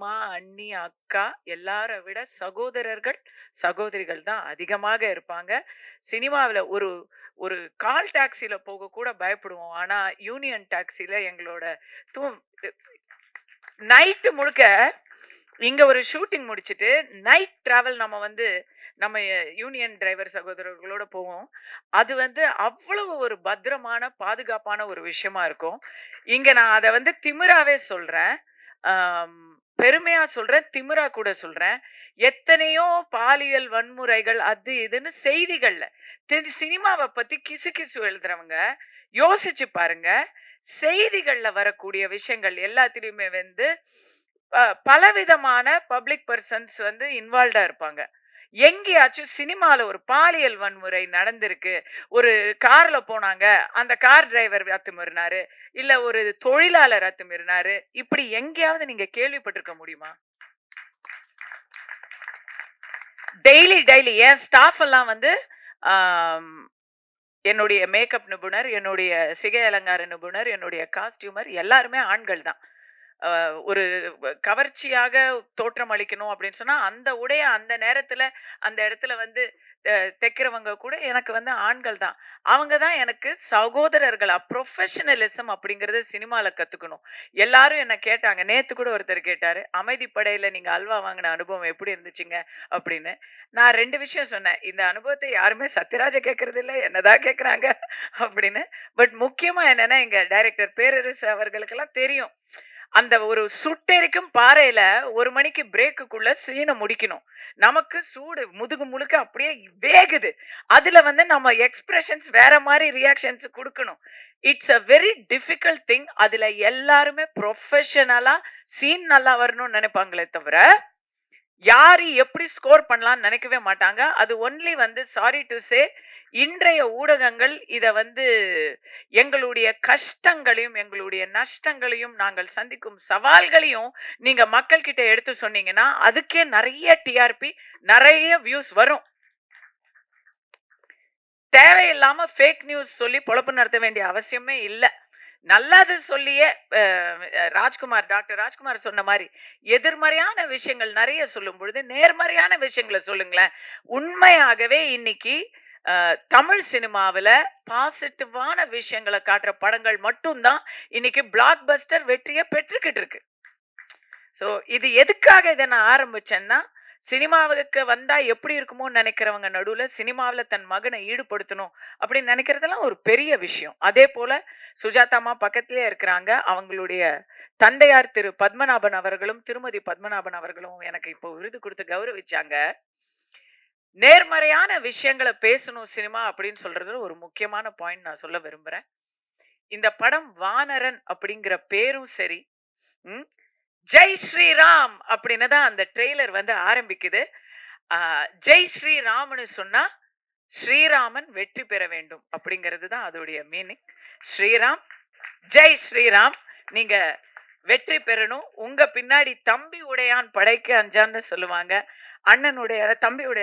அம்மா, அண்ணி, அக்கா எல்லார விட சகோதரர்கள், சகோதரிகள் தான் அதிகமாக இருப்பாங்க. சினிமாவில் ஒரு ஒரு கால் டாக்ஸியில் போக கூட பயப்படுவோம். ஆனால் யூனியன் டாக்ஸியில் எங்களோட தூ நைட்டு முழுக்க இங்கே ஒரு ஷூட்டிங் முடிச்சுட்டு, நைட் ட்ராவல் நம்ம வந்து நம்ம யூனியன் டிரைவர் சகோதரர்களோட போவோம். அது வந்து அவ்வளவு ஒரு பத்திரமான, பாதுகாப்பான ஒரு விஷயமா இருக்கும். இங்கே நான் அதை வந்து திமிராவே சொல்கிறேன் பெருமையா சொல்றேன், திமிரா கூட சொல்றேன். எத்தனையோ பாலியல் வன்முறைகள் அது இதுன்னு செய்திகள்ல, தெரிஞ்சு சினிமாவை பத்தி கிசு எழுதுறவங்க, யோசிச்சு பாருங்க. செய்திகள்ல வரக்கூடிய விஷயங்கள் எல்லாத்திலையுமே வந்து பலவிதமான பப்ளிக் பர்சன்ஸ் வந்து இன்வால்வ்டா இருப்பாங்க. எங்கேயாச்சும் சினிமால ஒரு பாலியல் வன்முறை நடந்திருக்கு. ஒரு கார்ல போனாங்க. அந்த கார் டிரைவர் அத்துமீறினாரு. இல்ல ஒரு தொழிலாளர் அத்துமீறினாரு. இப்படி எங்கேயாவது நீங்க கேள்விப்பட்டிருக்க முடியுமா? டெய்லி, டெய்லி என் ஸ்டாஃப் எல்லாம் வந்து என்னுடைய மேக்கப் நிபுணர், என்னுடைய சிகை அலங்கார நிபுணர், என்னுடைய காஸ்டியூமர் எல்லாருமே ஆண்கள் தான். ஒரு கவர்ச்சியாக தோற்றம் அளிக்கணும் அப்படின்னு சொன்னா, அந்த உடைய அந்த நேரத்துல, அந்த இடத்துல வந்து தைக்கிறவங்க கூட எனக்கு வந்து ஆண்கள் தான். அவங்க தான் எனக்கு சகோதரர்களா ப்ரொஃபஷனலிசம் அப்படிங்கிறத சினிமாவில் கற்றுக்கணும் எல்லாரும் என்னை கேட்டாங்க. நேற்று கூட ஒருத்தர் கேட்டார் அமைதிப்படையில் நீங்கள் அல்வா வாங்கின அனுபவம் எப்படி இருந்துச்சுங்க? அப்படின்னு. நான் ரெண்டு விஷயம் சொன்னேன். இந்த அனுபவத்தை யாருமே சத்யராஜ கேட்கறதில்ல. இல்லை என்னதான் கேட்குறாங்க அப்படின்னு. பட் முக்கியமாக என்னன்னா, எங்கள் டைரக்டர் பேரரசு அவர்களுக்கெல்லாம் தெரியும். அந்த ஒரு சுட்டெரிக்கும் பாறையில ஒரு மணிக்கு பிரேக்குக்குள்ள சீனை முடிக்கணும். நமக்கு சூடு முதுகு முழுக்க அப்படியே வேகுது. அதுல வந்து நம்ம எக்ஸ்பிரஷன்ஸ் வேற மாதிரி ரியாக்ஷன்ஸ் கொடுக்கணும் it's a very difficult thing. அதுல எல்லாருமே ப்ரொஃபஷனலா சீன் நல்லா வரணும்னு நினைப்பாங்களே தவிர, யாரு எப்படி ஸ்கோர் பண்ணலாம்னு நினைக்கவே மாட்டாங்க. அது ஒன்லி வந்து சாரி டு சே இன்றைய ஊடகங்கள் இதை வந்து எங்களுடைய கஷ்டங்களையும், எங்களுடைய நஷ்டங்களையும், நாங்கள் சந்திக்கும் சவால்களையும் நீங்க மக்கள் கிட்ட எடுத்து சொன்னீங்கன்னா, அதுக்கே நிறைய டிஆர்பி, நிறைய வியூஸ் வரும். தேவையில்லாம ஃபேக் நியூஸ் சொல்லி பொழப்பு நடத்த வேண்டிய அவசியமே இல்லை நல்லது சொல்லியே ராஜ்குமார் டாக்டர் ராஜ்குமார் சொன்ன மாதிரி எதிர்மறையான விஷயங்கள் நிறைய சொல்லும் பொழுது, நேர்மறையான விஷயங்கள சொல்லுங்களேன். உண்மையாகவே இன்னைக்கு தமிழ் சினிமாவுல பாசிட்டிவான விஷயங்கள காட்டுற படங்கள் மட்டும் தான் இன்னைக்கு பிளாக் பஸ்டர் வெற்றியை பெற்றுக்கிட்டு இருக்கு. ஸோ இது எதுக்காக இத நான் ஆரம்பிச்சேன்னா, சினிமாவுக்கு வந்தா எப்படி இருக்குமோ நினைக்கிறவங்க நடுவுல சினிமாவுல தன் மகன ஈடுபடுத்தணும் அப்படின்னு நினைக்கிறதெல்லாம் ஒரு பெரிய விஷயம். அதே போல சுஜாதாமா பக்கத்திலே இருக்கிறாங்க. அவங்களுடைய தந்தையார் திரு பத்மநாபன் அவர்களும், திருமதி பத்மநாபன் அவர்களும் எனக்கு இப்போ விருது குடுத்து கௌரவிச்சாங்க. நேர்மறையான விஷயங்களை பேசணும் சினிமா அப்படின்னு சொல்றது ஒரு முக்கியமான பாயிண்ட் நான் சொல்ல விரும்புறேன். இந்த படம் வானரன் அப்படிங்கிற பேரும் சரி, ஜெய் ஸ்ரீராம் அப்படின்னு தான் அந்த ட்ரெய்லர் வந்து ஆரம்பிக்குது. ஜெய் ஸ்ரீராம்னு சொன்னா, ஸ்ரீராமன் வெற்றி பெற வேண்டும் அப்படிங்கிறது தான் அதோடைய மீனிங். ஸ்ரீராம், ஜெய் ஸ்ரீராம். நீங்க வெற்றி பெறணும். உங்க பின்னாடி தம்பி உடையான் படைக்கு அஞ்சான்னு சொல்லுவாங்க. அண்ணனுடைய தம்பி உடைய